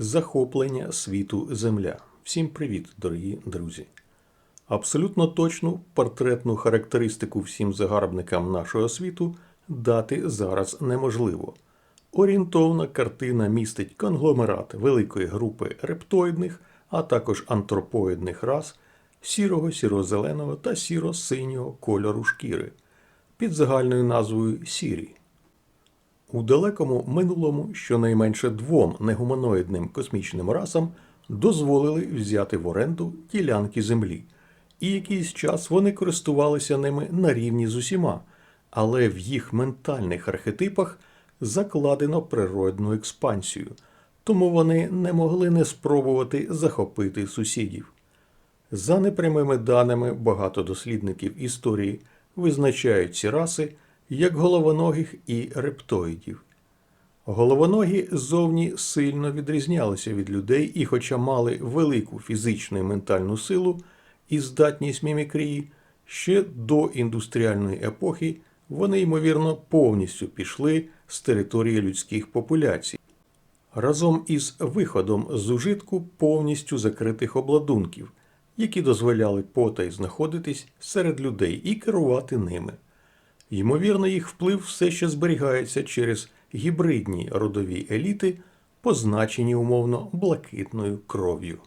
Захоплення світу Земля. Всім привіт, дорогі друзі. Абсолютно точну портретну характеристику всім загарбникам нашого світу дати зараз неможливо. Орієнтовна картина містить конгломерат великої групи рептоїдних, а також антропоїдних рас сірого, сіро-зеленого та сіро-синього кольору шкіри під загальною назвою Сірі. У далекому минулому щонайменше двом негуманоїдним космічним расам дозволили взяти в оренду ділянки землі, і якийсь час вони користувалися ними на рівні з усіма, але в їх ментальних архетипах закладено природну експансію, тому вони не могли не спробувати захопити сусідів. За непрямими даними багато дослідників історії визначають ці раси як головоногих і рептоїдів. Головоногі ззовні сильно відрізнялися від людей і, хоча мали велику фізичну і ментальну силу і здатність мімікрії, ще до індустріальної епохи вони, ймовірно, повністю пішли з території людських популяцій. Разом із виходом з ужитку повністю закритих обладунків, які дозволяли потай знаходитись серед людей і керувати ними. Ймовірно, їх вплив все ще зберігається через гібридні родові еліти, позначені умовно блакитною кров'ю.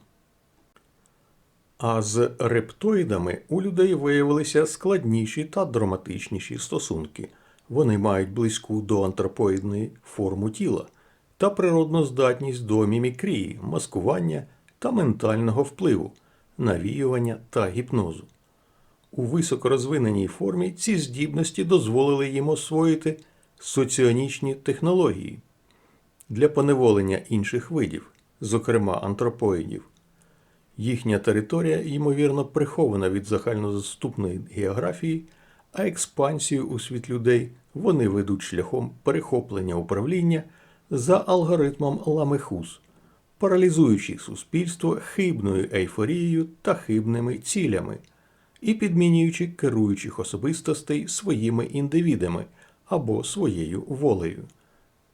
А з рептоїдами у людей виявилися складніші та драматичніші стосунки. Вони мають близьку до антропоїдної форму тіла та природну здатність до мімікрії, маскування та ментального впливу, навіювання та гіпнозу. У високорозвиненій формі ці здібності дозволили їм освоїти соціонічні технології для поневолення інших видів, зокрема антропоїдів. Їхня територія, ймовірно, прихована від загальнодоступної географії, а експансію у світ людей вони ведуть шляхом перехоплення управління за алгоритмом Ламехус, паралізуючи суспільство хибною ейфорією та хибними цілями і підмінюючи керуючих особистостей своїми індивідами або своєю волею.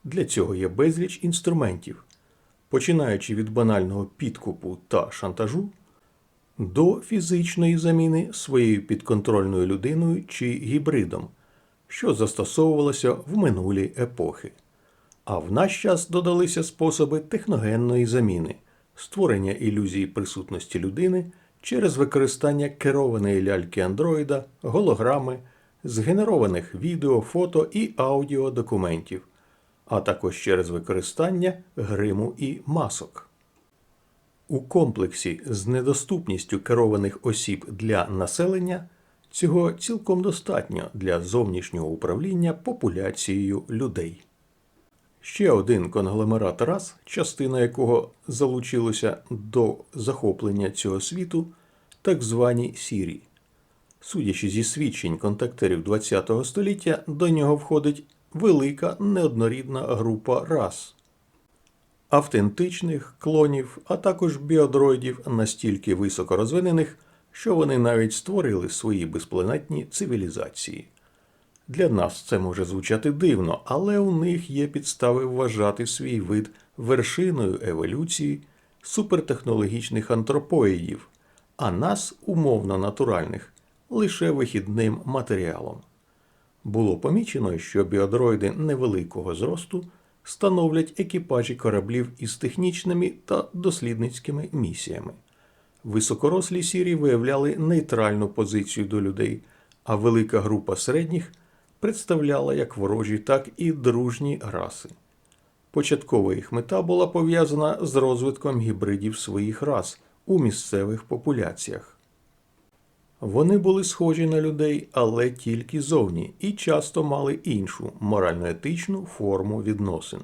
Для цього є безліч інструментів, починаючи від банального підкупу та шантажу до фізичної заміни своєю підконтрольною людиною чи гібридом, що застосовувалося в минулі епохи. А в наш час додалися способи техногенної заміни, створення ілюзії присутності людини через використання керованої ляльки андроїда, голограми, згенерованих відео, фото і аудіодокументів, а також через використання гриму і масок. У комплексі з недоступністю керованих осіб для населення цього цілком достатньо для зовнішнього управління популяцією людей. Ще один конгломерат рас, частина якого залучилося до захоплення цього світу, так звані сірі. Судячи зі свідчень контактерів ХХ століття, до нього входить велика неоднорідна група рас автентичних клонів, а також біодроїдів настільки високорозвинених, що вони навіть створили свої безпланетні цивілізації. Для нас це може звучати дивно, але у них є підстави вважати свій вид вершиною еволюції супертехнологічних антропоїдів, а нас, умовно натуральних, лише вихідним матеріалом. Було помічено, що біодроїди невеликого зросту становлять екіпажі кораблів із технічними та дослідницькими місіями. Високорослі сірі виявляли нейтральну позицію до людей, а велика група середніх представляла як ворожі, так і дружні раси. Початкова їх мета була пов'язана з розвитком гібридів своїх рас у місцевих популяціях. Вони були схожі на людей, але тільки зовні, і часто мали іншу морально-етичну форму відносин.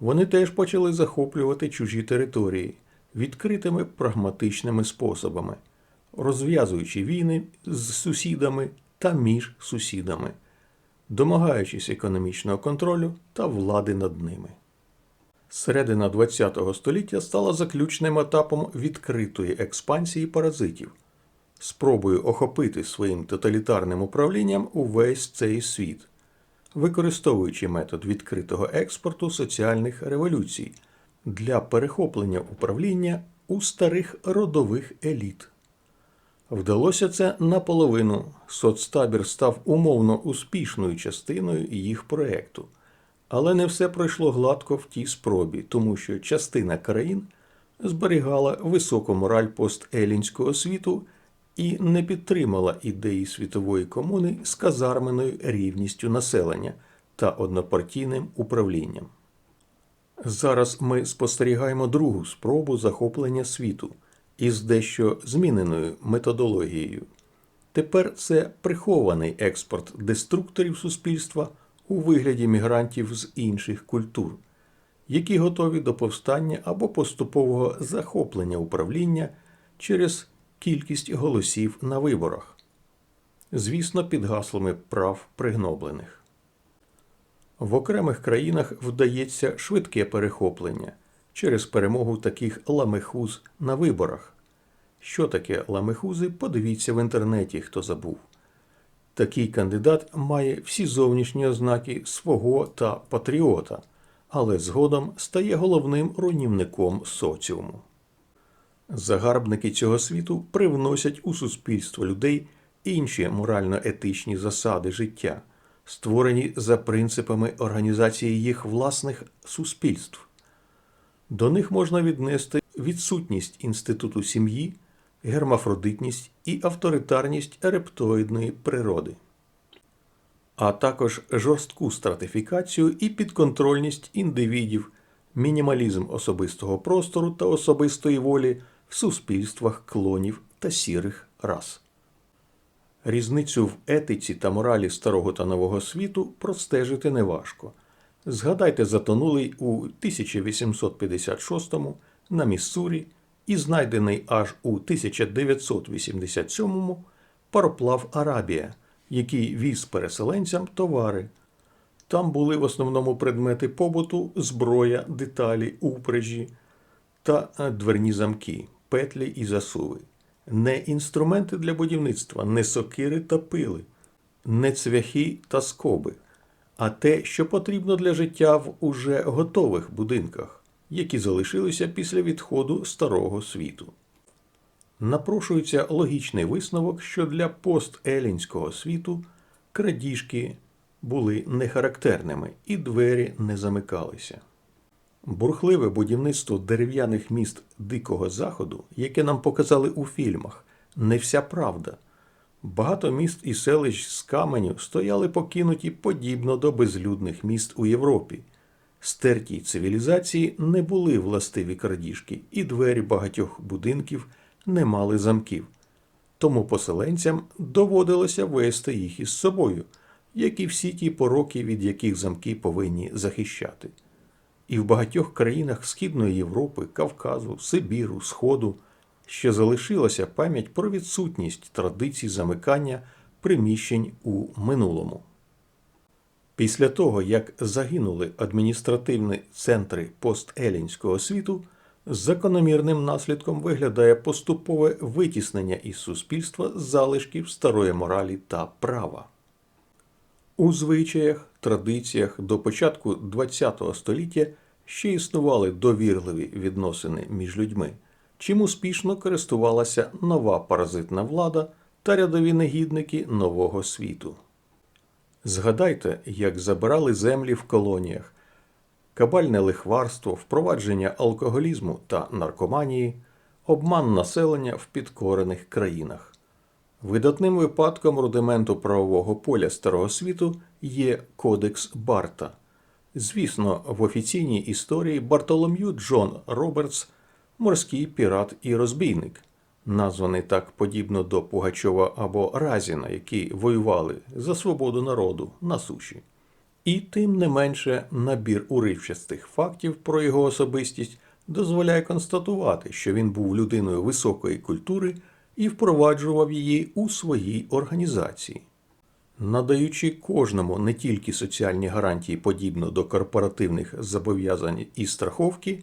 Вони теж почали захоплювати чужі території відкритими прагматичними способами, розв'язуючи війни з сусідами та між сусідами, домагаючись економічного контролю та влади над ними. Середина ХХ століття стала заключним етапом відкритої експансії паразитів, спробою охопити своїм тоталітарним управлінням увесь цей світ, використовуючи метод відкритого експорту соціальних революцій для перехоплення управління у старих родових еліт. Вдалося це наполовину. Соцтабір став умовно успішною частиною їх проекту. Але не все пройшло гладко в тій спробі, тому що частина країн зберігала високу мораль постелінського світу і не підтримала ідеї світової комуни з казарменою рівністю населення та однопартійним управлінням. Зараз ми спостерігаємо другу спробу захоплення світу із дещо зміненою методологією. Тепер це прихований експорт деструкторів суспільства у вигляді мігрантів з інших культур, які готові до повстання або поступового захоплення управління через кількість голосів на виборах, звісно, під гаслами прав пригноблених. В окремих країнах вдається швидке перехоплення через перемогу таких ламехуз на виборах. Що таке ламехузи, подивіться в інтернеті, хто забув. Такий кандидат має всі зовнішні ознаки свого та патріота, але згодом стає головним руйнівником соціуму. Загарбники цього світу привносять у суспільство людей інші морально-етичні засади життя, створені за принципами організації їх власних суспільств. До них можна віднести відсутність інституту сім'ї, гермафродитність і авторитарність рептоїдної природи, а також жорстку стратифікацію і підконтрольність індивідів, мінімалізм особистого простору та особистої волі в суспільствах клонів та сірих рас. Різницю в етиці та моралі старого та нового світу простежити неважко. Згадайте затонулий у 1856-му на Міссурі і знайдений аж у 1987-му пароплав Арабія, який віз переселенцям товари. Там були в основному предмети побуту, зброя, деталі, упряжі та е, дверні замки, петлі і засуви. Не інструменти для будівництва, не сокири та пили, не цвяхи та скоби, а те, що потрібно для життя в уже готових будинках, які залишилися після відходу старого світу. Напрошується логічний висновок, що для постелінського світу крадіжки були нехарактерними і двері не замикалися. Бурхливе будівництво дерев'яних міст Дикого Заходу, яке нам показали у фільмах, не вся правда. Багато міст і селищ з каменю стояли покинуті подібно до безлюдних міст у Європі. Стертій цивілізації не були властиві крадіжки, і двері багатьох будинків не мали замків. Тому поселенцям доводилося вести їх із собою, як і всі ті пороки, від яких замки повинні захищати. І в багатьох країнах Східної Європи, Кавказу, Сибіру, Сходу ще залишилася пам'ять про відсутність традицій замикання приміщень у минулому. Після того, як загинули адміністративні центри постелінського світу, закономірним наслідком виглядає поступове витіснення із суспільства залишків старої моралі та права. У звичаях, традиціях до початку ХХ століття ще існували довірливі відносини між людьми, чим успішно користувалася нова паразитна влада та рядові негідники нового світу. Згадайте, як забирали землі в колоніях, кабальне лихварство, впровадження алкоголізму та наркоманії, обман населення в підкорених країнах. Видатним випадком рудименту правового поля Старого світу є Кодекс Барта. Звісно, в офіційній історії Бартолом'ю Джон Робертс морський пірат і розбійник, названий так подібно до Пугачова або Разіна, які воювали за свободу народу на суші. І тим не менше набір уривчастих фактів про його особистість дозволяє констатувати, що він був людиною високої культури і впроваджував її у своїй організації. Надаючи кожному не тільки соціальні гарантії подібно до корпоративних зобов'язань і страховки,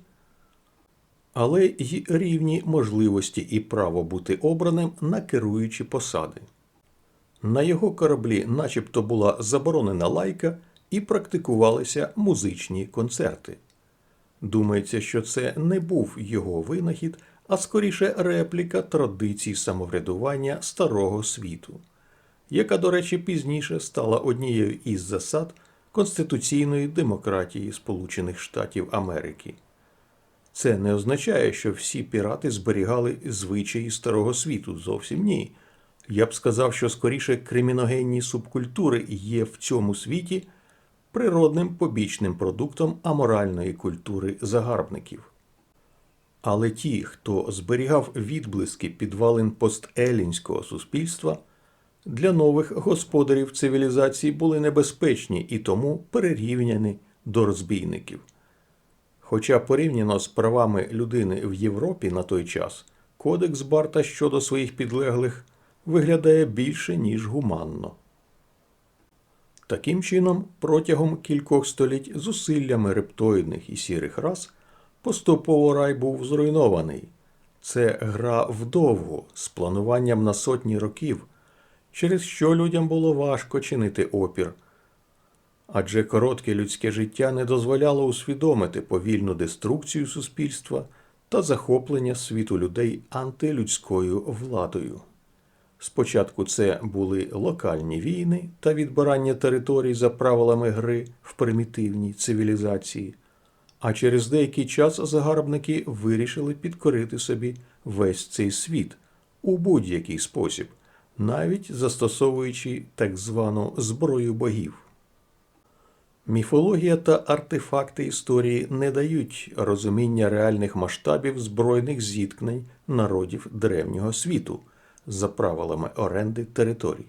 але й рівні можливості і право бути обраним на керуючі посади. На його кораблі начебто була заборонена лайка і практикувалися музичні концерти. Думається, що це не був його винахід, а скоріше репліка традицій самоврядування старого світу, яка, до речі, пізніше стала однією із засад конституційної демократії Сполучених Штатів Америки. Це не означає, що всі пірати зберігали звичаї старого світу. Зовсім ні. Я б сказав, що скоріше криміногенні субкультури є в цьому світі природним побічним продуктом аморальної культури загарбників. Але ті, хто зберігав відблиски підвалин постелінського суспільства, для нових господарів цивілізації були небезпечні і тому перерівняні до розбійників. Хоча порівняно з правами людини в Європі на той час, кодекс Барта щодо своїх підлеглих виглядає більше, ніж гуманно. Таким чином, протягом кількох століть зусиллями рептоїдних і сірих рас поступово рай був зруйнований. Це гра вдовго з плануванням на сотні років, через що людям було важко чинити опір. Адже коротке людське життя не дозволяло усвідомити повільну деструкцію суспільства та захоплення світу людей антилюдською владою. Спочатку це були локальні війни та відбирання територій за правилами гри в примітивній цивілізації, а через деякий час загарбники вирішили підкорити собі весь цей світ у будь-який спосіб, навіть застосовуючи так звану зброю богів. Міфологія та артефакти історії не дають розуміння реальних масштабів збройних зіткнень народів древнього світу за правилами оренди територій.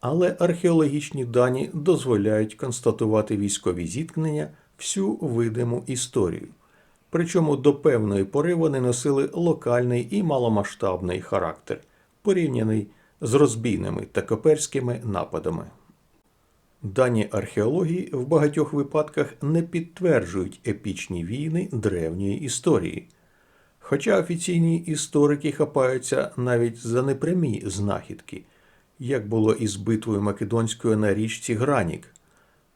Але археологічні дані дозволяють констатувати військові зіткнення всю видиму історію. Причому до певної пори вони носили локальний і маломасштабний характер, порівняний з розбійними та коперськими нападами. Дані археології в багатьох випадках не підтверджують епічні війни древньої історії. Хоча офіційні історики хапаються навіть за непрямі знахідки, як було із битвою Македонською на річці Гранік,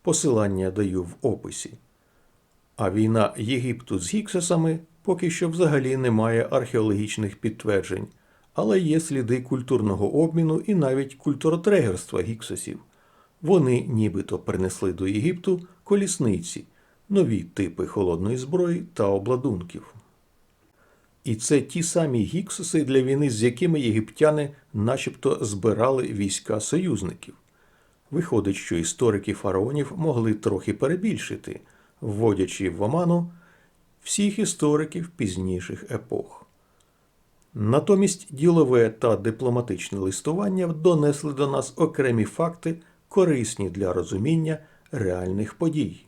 посилання даю в описі. А війна Єгипту з гіксосами поки що взагалі не має археологічних підтверджень, але є сліди культурного обміну і навіть культуротрегерства гіксосів. Вони нібито принесли до Єгипту колісниці, нові типи холодної зброї та обладунків. І це ті самі гіксуси, для війни, з якими єгиптяни начебто збирали війська союзників. Виходить, що історики фараонів могли трохи перебільшити, вводячи в оману всіх істориків пізніших епох. Натомість ділове та дипломатичне листування донесли до нас окремі факти, корисні для розуміння реальних подій.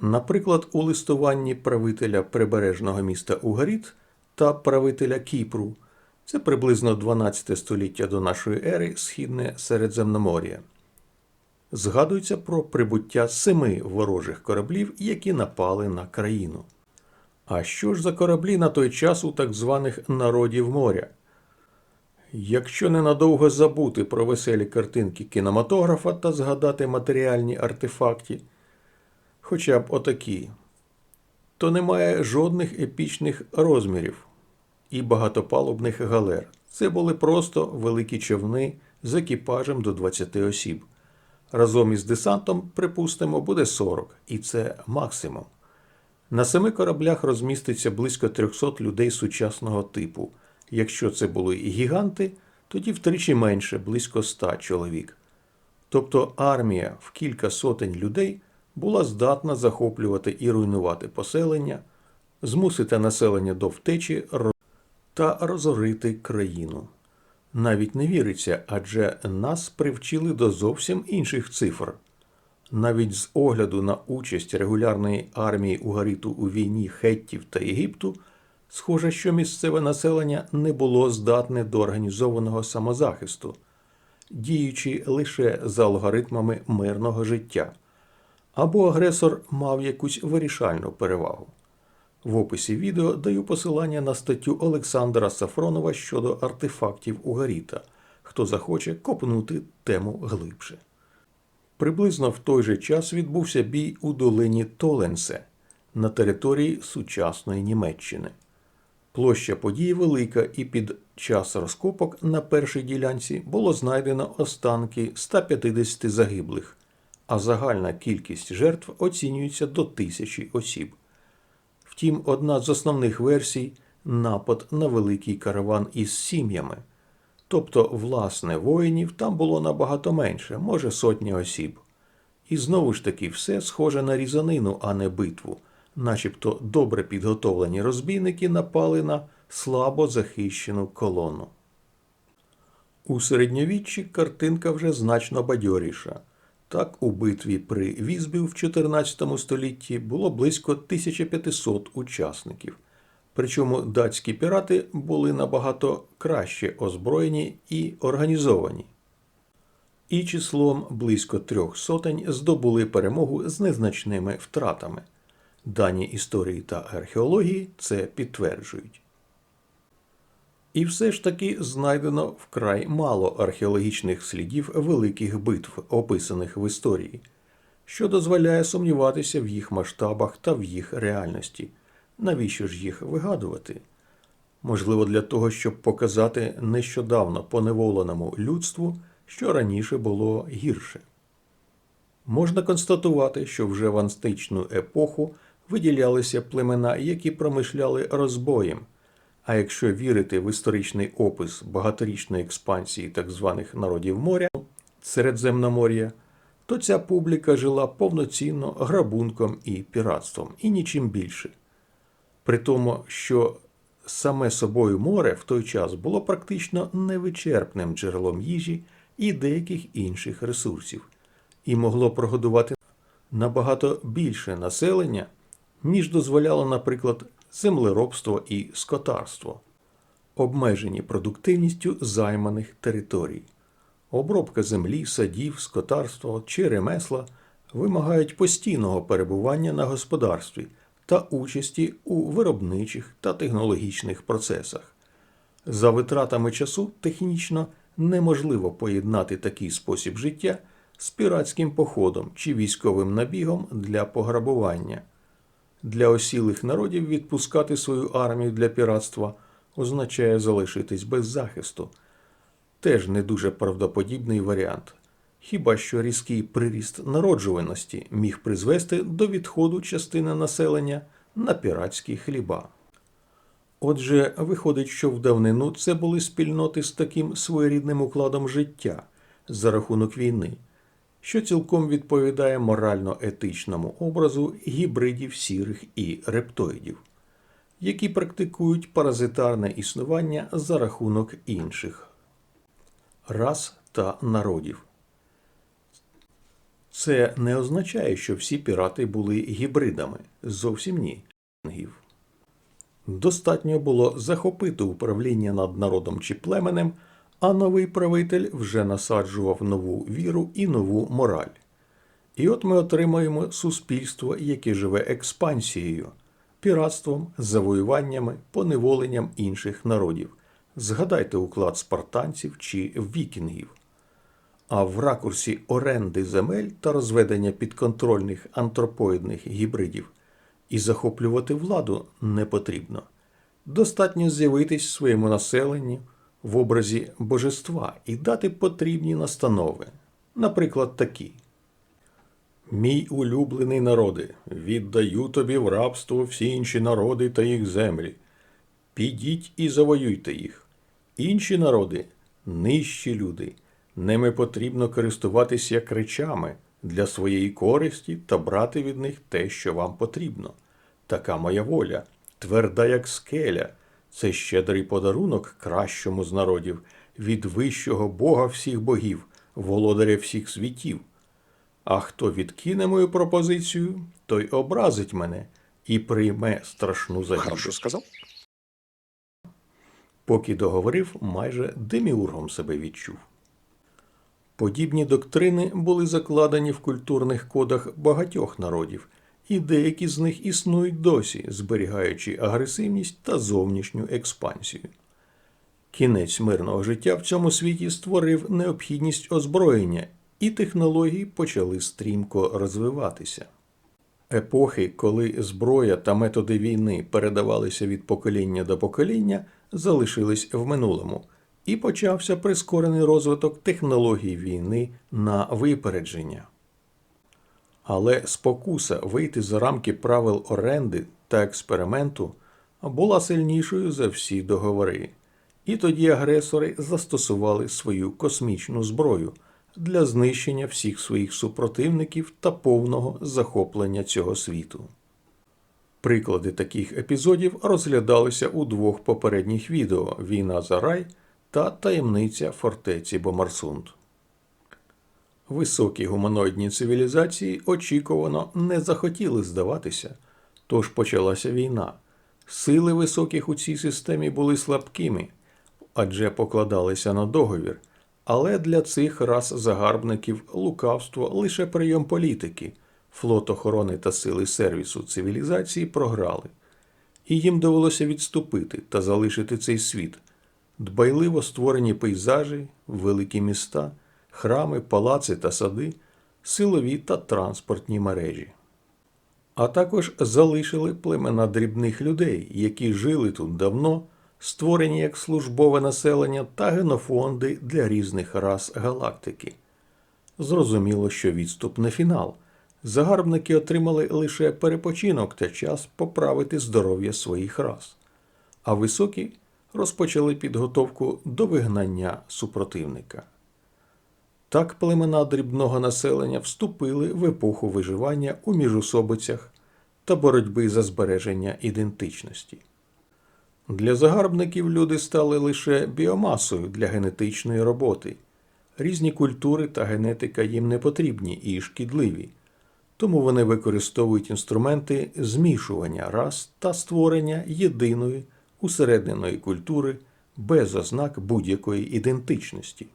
Наприклад, у листуванні правителя прибережного міста Угаріт та правителя Кіпру. Це приблизно 12 століття до нашої ери Східне Середземномор'я. Згадується про прибуття семи ворожих кораблів, які напали на країну. А що ж за кораблі на той час у так званих народів моря? Якщо ненадовго забути про веселі картинки кінематографа та згадати матеріальні артефакти, хоча б отакі, то немає жодних епічних розмірів і багатопалубних галер. Це були просто великі човни з екіпажем до 20 осіб. Разом із десантом, припустимо, буде 40, і це максимум. На семи кораблях розміститься близько 300 людей сучасного типу. Якщо це були гіганти, тоді втричі менше близько 100 чоловік. Тобто армія в кілька сотень людей була здатна захоплювати і руйнувати поселення, змусити населення до втечі та розорити країну. Навіть не віриться, адже нас привчили до зовсім інших цифр. Навіть з огляду на участь регулярної армії Угариту у війні Хеттів та Єгипту, схоже, що місцеве населення не було здатне до організованого самозахисту, діючи лише за алгоритмами мирного життя, або агресор мав якусь вирішальну перевагу. В описі відео даю посилання на статтю Олександра Сафронова щодо артефактів Угаріта, хто захоче копнути тему глибше. Приблизно в той же час відбувся бій у долині Толенсе, на території сучасної Німеччини. Площа події велика, і під час розкопок на першій ділянці було знайдено останки 150 загиблих, а загальна кількість жертв оцінюється до тисячі осіб. Втім, одна з основних версій напад на великий караван із сім'ями. Тобто, власне, воїнів там було набагато менше, може сотня осіб. І знову ж таки, все схоже на різанину, а не битву, начебто добре підготовлені розбійники напали на слабо захищену колону. У середньовіччі картинка вже значно бадьоріша. Так, у битві при Візбі в 14 столітті було близько 1500 учасників. Причому датські пірати були набагато краще озброєні і організовані. І числом близько трьох сотень здобули перемогу з незначними втратами. Дані історії та археології це підтверджують. І все ж таки знайдено вкрай мало археологічних слідів великих битв, описаних в історії, що дозволяє сумніватися в їх масштабах та в їх реальності. Навіщо ж їх вигадувати? Можливо, для того, щоб показати нещодавно поневоленому людству, що раніше було гірше. Можна констатувати, що вже в античну епоху виділялися племена, які промишляли розбоєм. А якщо вірити в історичний опис багаторічної експансії так званих народів моря Середземномор'я, то ця публіка жила повноцінно грабунком і піратством, і нічим більше. При тому, що саме собою море в той час було практично невичерпним джерелом їжі і деяких інших ресурсів, і могло прогодувати набагато більше населення, ніж дозволяло, наприклад, землеробство і скотарство, обмежені продуктивністю займаних територій. Обробка землі, садів, скотарство чи ремесла вимагають постійного перебування на господарстві та участі у виробничих та технологічних процесах. За витратами часу технічно неможливо поєднати такий спосіб життя з піратським походом чи військовим набігом для пограбування. Для осілих народів відпускати свою армію для піратства означає залишитись без захисту. Теж не дуже правдоподібний варіант. Хіба що різкий приріст народжуваності міг призвести до відходу частини населення на піратські хліба. Отже, виходить, що в давнину це були спільноти з таким своєрідним укладом життя за рахунок війни, що цілком відповідає морально-етичному образу гібридів сірих і рептоїдів, які практикують паразитарне існування за рахунок інших рас та народів. Це не означає, що всі пірати були гібридами. Зовсім ні. Достатньо було захопити управління над народом чи племенем, а новий правитель вже насаджував нову віру і нову мораль. І от ми отримаємо суспільство, яке живе експансією, піратством, завоюваннями, поневоленням інших народів. Згадайте уклад спартанців чи вікінгів. А в ракурсі оренди земель та розведення підконтрольних антропоїдних гібридів і захоплювати владу не потрібно. Достатньо з'явитись своєму населенню в образі божества і дати потрібні настанови, наприклад, такі. Мій улюблений народи, віддаю тобі в рабство всі інші народи та їх землі. Підіть і завоюйте їх. Інші народи нижчі люди. Ними потрібно користуватися як речами для своєї користі та брати від них те, що вам потрібно. Така моя воля, тверда, як скеля, це щедрий подарунок кращому з народів, від вищого Бога всіх богів, володаря всіх світів. А хто відкине мою пропозицію, той образить мене і прийме страшну загибель. Хорошо сказал. Поки договорив, майже деміургом себе відчув. Подібні доктрини були закладені в культурних кодах багатьох народів, і деякі з них існують досі, зберігаючи агресивність та зовнішню експансію. Кінець мирного життя в цьому світі створив необхідність озброєння, і технології почали стрімко розвиватися. Епохи, коли зброя та методи війни передавалися від покоління до покоління, залишились в минулому, і почався прискорений розвиток технологій війни на випередження. Але спокуса вийти за рамки правил оренди та експерименту була сильнішою за всі договори. І тоді агресори застосували свою космічну зброю для знищення всіх своїх супротивників та повного захоплення цього світу. Приклади таких епізодів розглядалися у двох попередніх відео Війна за рай та Таємниця фортеці Бомарсунд. Високі гуманоїдні цивілізації очікувано не захотіли здаватися, тож почалася війна. Сили високих у цій системі були слабкими, адже покладалися на договір. Але для цих рас загарбників лукавство лише прийом політики, флот охорони та сили сервісу цивілізації програли, і їм довелося відступити та залишити цей світ, дбайливо створені пейзажі, великі міста, храми, палаци та сади, силові та транспортні мережі. А також залишили племена дрібних людей, які жили тут давно, створені як службове населення та генофонди для різних рас галактики. Зрозуміло, що відступ не фінал. Загарбники отримали лише перепочинок та час поправити здоров'я своїх рас, а високі розпочали підготовку до вигнання супротивника. Так племена дрібного населення вступили в епоху виживання у міжусобицях та боротьби за збереження ідентичності. Для загарбників люди стали лише біомасою для генетичної роботи. Різні культури та генетика їм не потрібні і шкідливі, тому вони використовують інструменти змішування рас та створення єдиної усередненої культури без ознак будь-якої ідентичності.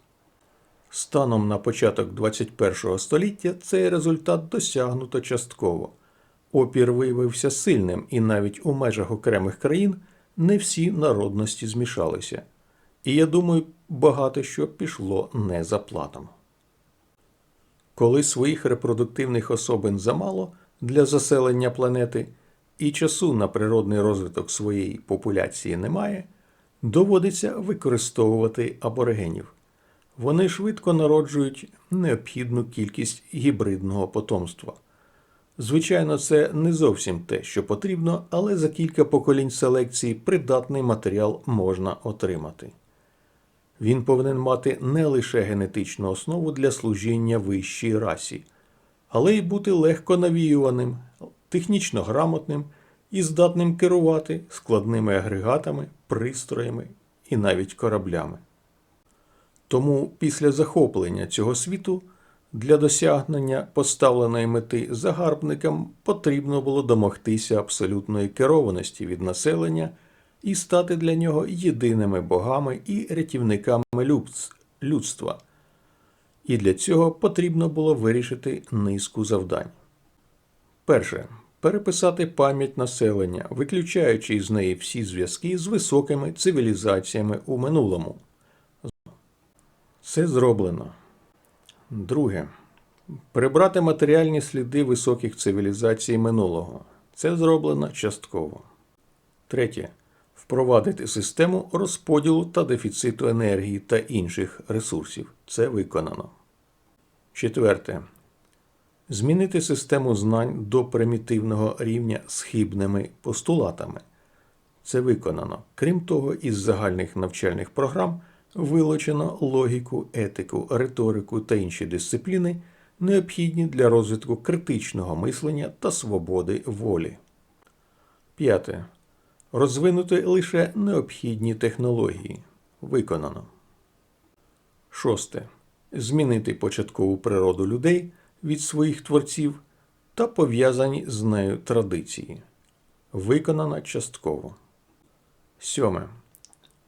Станом на початок 21 століття цей результат досягнуто частково. Опір виявився сильним, і навіть у межах окремих країн не всі народності змішалися. І я думаю, багато що пішло не за планом. Коли своїх репродуктивних особин замало для заселення планети і часу на природний розвиток своєї популяції немає, доводиться використовувати аборигенів. Вони швидко народжують необхідну кількість гібридного потомства. Звичайно, це не зовсім те, що потрібно, але за кілька поколінь селекції придатний матеріал можна отримати. Він повинен мати не лише генетичну основу для служіння вищій расі, але й бути легко навіюваним, технічно грамотним і здатним керувати складними агрегатами, пристроями і навіть кораблями. Тому після захоплення цього світу для досягнення поставленої мети загарбникам потрібно було домогтися абсолютної керованості від населення і стати для нього єдиними богами і рятівниками людства. І для цього потрібно було вирішити низку завдань. Перше. Переписати пам'ять населення, виключаючи з неї всі зв'язки з високими цивілізаціями у минулому. Це зроблено. Друге. Прибрати матеріальні сліди високих цивілізацій минулого. Це зроблено частково. Третє. Впровадити систему розподілу та дефіциту енергії та інших ресурсів. Це виконано. Четверте. Змінити систему знань до примітивного рівня з постулатами. Це виконано. Крім того, із загальних навчальних програм вилучено логіку, етику, риторику та інші дисципліни, необхідні для розвитку критичного мислення та свободи волі. П'яте. Розвинути лише необхідні технології. Виконано. Шосте. Змінити початкову природу людей від своїх творців та пов'язані з нею традиції. Виконано частково. Сьоме.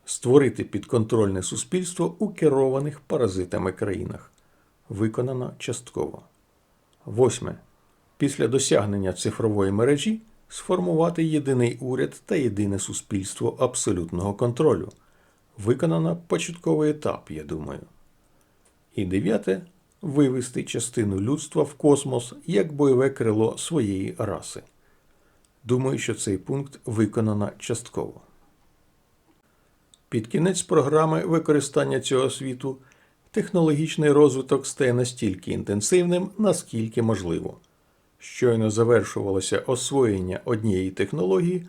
Створити підконтрольне суспільство у керованих паразитами країнах. Виконано частково. Восьме. Після досягнення цифрової мережі сформувати єдиний уряд та єдине суспільство абсолютного контролю. Виконано початковий етап, я думаю. І дев'яте вивести частину людства в космос як бойове крило своєї раси. Думаю, що цей пункт виконано частково. Під кінець програми використання цього світу технологічний розвиток стає настільки інтенсивним, наскільки можливо. Щойно завершувалося освоєння однієї технології,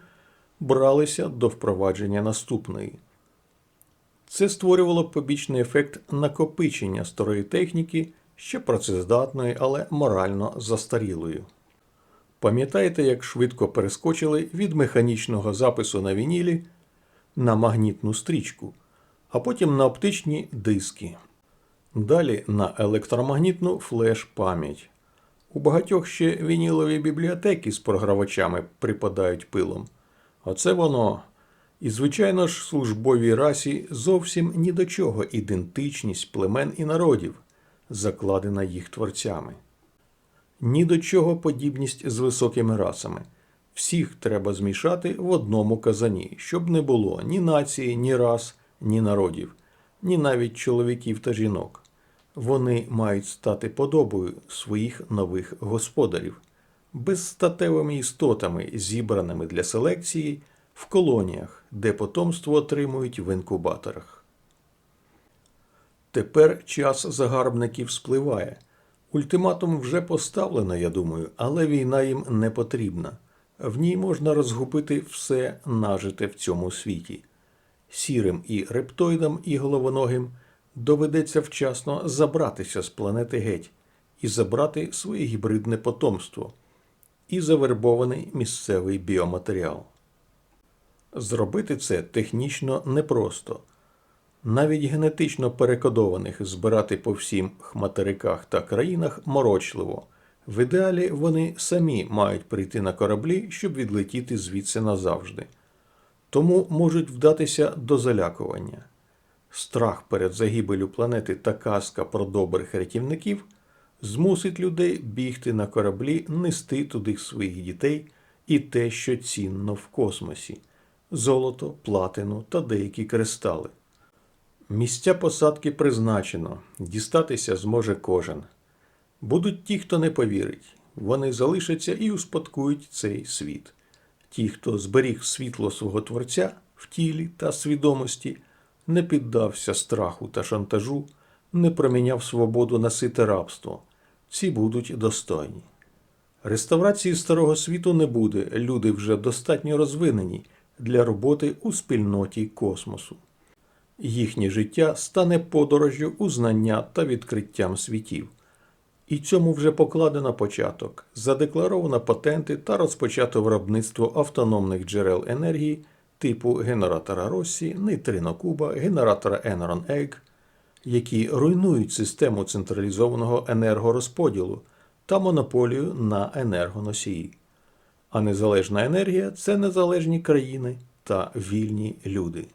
бралися до впровадження наступної. Це створювало побічний ефект накопичення старої техніки, ще працездатної, але морально застарілою. Пам'ятаєте, як швидко перескочили від механічного запису на вінілі на магнітну стрічку, а потім на оптичні диски. Далі на електромагнітну флеш-пам'ять. У багатьох ще вінілові бібліотеки з програвачами припадають пилом. Оце воно. І, звичайно ж, службовій расі зовсім ні до чого ідентичність племен і народів, закладена їх творцями. Ні до чого подібність з високими расами. Всіх треба змішати в одному казані, щоб не було ні нації, ні рас, ні народів, ні навіть чоловіків та жінок. Вони мають стати подобою своїх нових господарів, безстатевими істотами, зібраними для селекції в колоніях, де потомство отримують в інкубаторах. Тепер час загарбників спливає. Ультиматум вже поставлено, я думаю, але війна їм не потрібна. В ній можна розгубити все нажите в цьому світі. Сірим і рептоїдам, і головоногим доведеться вчасно забратися з планети геть і забрати своє гібридне потомство і завербований місцевий біоматеріал. Зробити це технічно непросто. Навіть генетично перекодованих збирати по всім материках та країнах морочливо. В ідеалі вони самі мають прийти на кораблі, щоб відлетіти звідси назавжди. Тому можуть вдатися до залякування. Страх перед загибелю планети та казка про добрих рятівників змусить людей бігти на кораблі, нести туди своїх дітей і те, що цінно в космосі золото, платину та деякі кристали. Місця посадки призначено, дістатися зможе кожен. Будуть ті, хто не повірить, вони залишаться і успадкують цей світ. Ті, хто зберіг світло свого Творця в тілі та свідомості, не піддався страху та шантажу, не проміняв свободу на сите рабство. Ці будуть достойні. Реставрації старого світу не буде, люди вже достатньо розвинені для роботи у спільноті космосу. Їхнє життя стане подорожжю у знання та відкриттям світів. І цьому вже покладено початок, задекларовано патенти та розпочато виробництво автономних джерел енергії типу генератора Россі, нейтрино Куба, генератора Enron Egg, які руйнують систему централізованого енергорозподілу та монополію на енергоносії. А незалежна енергія це незалежні країни та вільні люди.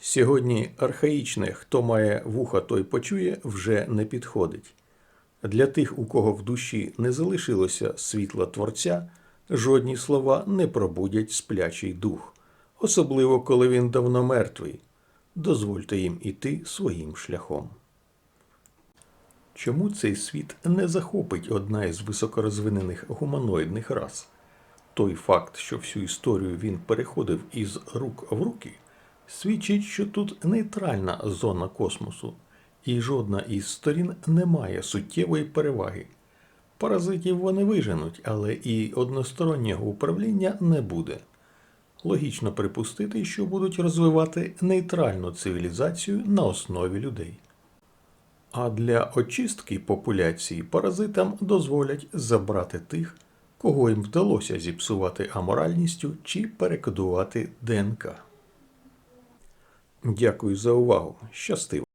Сьогодні архаїчне хто має вуха, той почує, вже не підходить. Для тих, у кого в душі не залишилося світла Творця, жодні слова не пробудять сплячий дух, особливо коли він давно мертвий. Дозвольте їм іти своїм шляхом. Чому цей світ не захопить одна із високорозвинених гуманоїдних рас? Той факт, що всю історію він переходив із рук в руки, свідчить, що тут нейтральна зона космосу, і жодна із сторін не має суттєвої переваги. Паразитів вони виженуть, але і одностороннього управління не буде. Логічно припустити, що будуть розвивати нейтральну цивілізацію на основі людей. А для очистки популяції паразитам дозволять забрати тих, кого їм вдалося зіпсувати аморальністю чи перекодувати ДНК. Дякую за увагу. Щастиво!